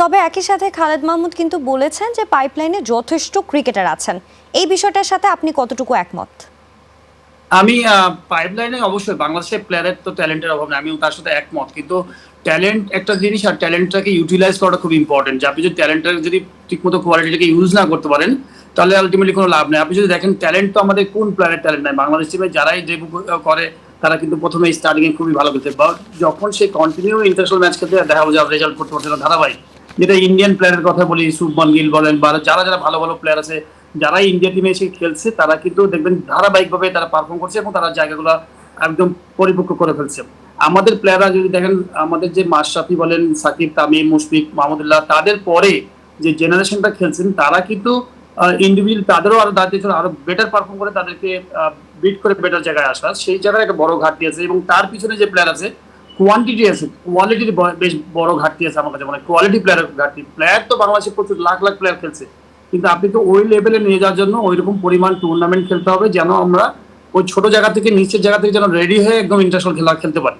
তবে একই সাথে খালেদ মাহমুদ কিন্তু বলেছেন যে পাইপলাইনে যথেষ্ট ক্রিকেটার আছেন। এই বিষয়টার সাথে আপনি কতটুকু একমত? আমি পাইপলাইনে অবশ্যই বাংলাদেশের প্লেয়ারের তো ট্যালেন্টের অভাব নেই, আমিও তার সাথে একমত। কিন্তু ট্যালেন্ট একটা জিনিস আর ট্যালেন্টটাকে ইউটিলাইজ করাটা খুব ইম্পর্টেন্ট যে আপনি যদি ট্যালেন্টটাকে যদি ঠিকমতো কোয়ালিটিটাকে ইউজ না করতে পারেন, তাহলে আলটিমেটলি কোনো লাভ নেই। আপনি যদি দেখেন ট্যালেন্ট তো আমাদের কোন প্লেয়ারের ট্যালেন্ট নাই? বাংলাদেশ টিমে যারাই যে করে তারা কিন্তু প্রথমে স্টার্টিংয়ে খুবই ভালো খেলছে। বা যখন সে কন্টিনিউ ইন্টারন্যাশনাল ম্যাচ খেলতে দেখা যায় রেজাল্ট করতে পারছে না ধারাবাহিক। যেটা ইন্ডিয়ান প্লেয়ারের কথা বলি শুভমান গিল বলেন, বা যারা যারা ভালো ভালো প্লেয়ার আছে, যারা ইন্ডিয়া টিমে এসে খেলছে, তারা কিন্তু দেখবেন ধারাবাহিকভাবে তারা পারফর্ম করছে এবং তারা জায়গাগুলো একদম পরিপক্ক করে ফেলছে। আমাদের প্লেয়াররা যদি দেখেন, আমাদের যে মাশরাফি বলেন, সাকিব, তামিম, মুশফিক, মাহমুদুল্লাহ, তাদের পরে যে জেনারেশনটা খেলছেন, তারা কিন্তু ইন্ডিভিজুয়াল তাদেরও আরও দাঁড়িয়ে ছিল, আরও বেটার পারফর্ম করে তাদেরকে বিট করে বেটার জায়গায় আসা। সেই জায়গায় একটা বড় ঘাটতি আছে এবং তার পিছনে যে প্লেয়ার আছে কোয়ান্টিটি আছে কোয়ালিটির বেশ বড় ঘাটতি আছে আমার কাছে। মানে কোয়ালিটি প্লেয়ারের ঘাটতি। প্লেয়ার তো বাংলাদেশে প্রচুর, লাখ লাখ প্লেয়ার খেলছে। কিন্তু আপনি তো ওই লেভেলে নিয়ে যাওয়ার জন্য ওই রকম পরিমাণ টুর্নামেন্ট খেলতে হবে যেন আমরা ওই ছোট জায়গা থেকে নিচের জায়গা থেকে যেন রেডি হয়ে একদম ইন্টারন্যাশনাল খেলা খেলতে পারি।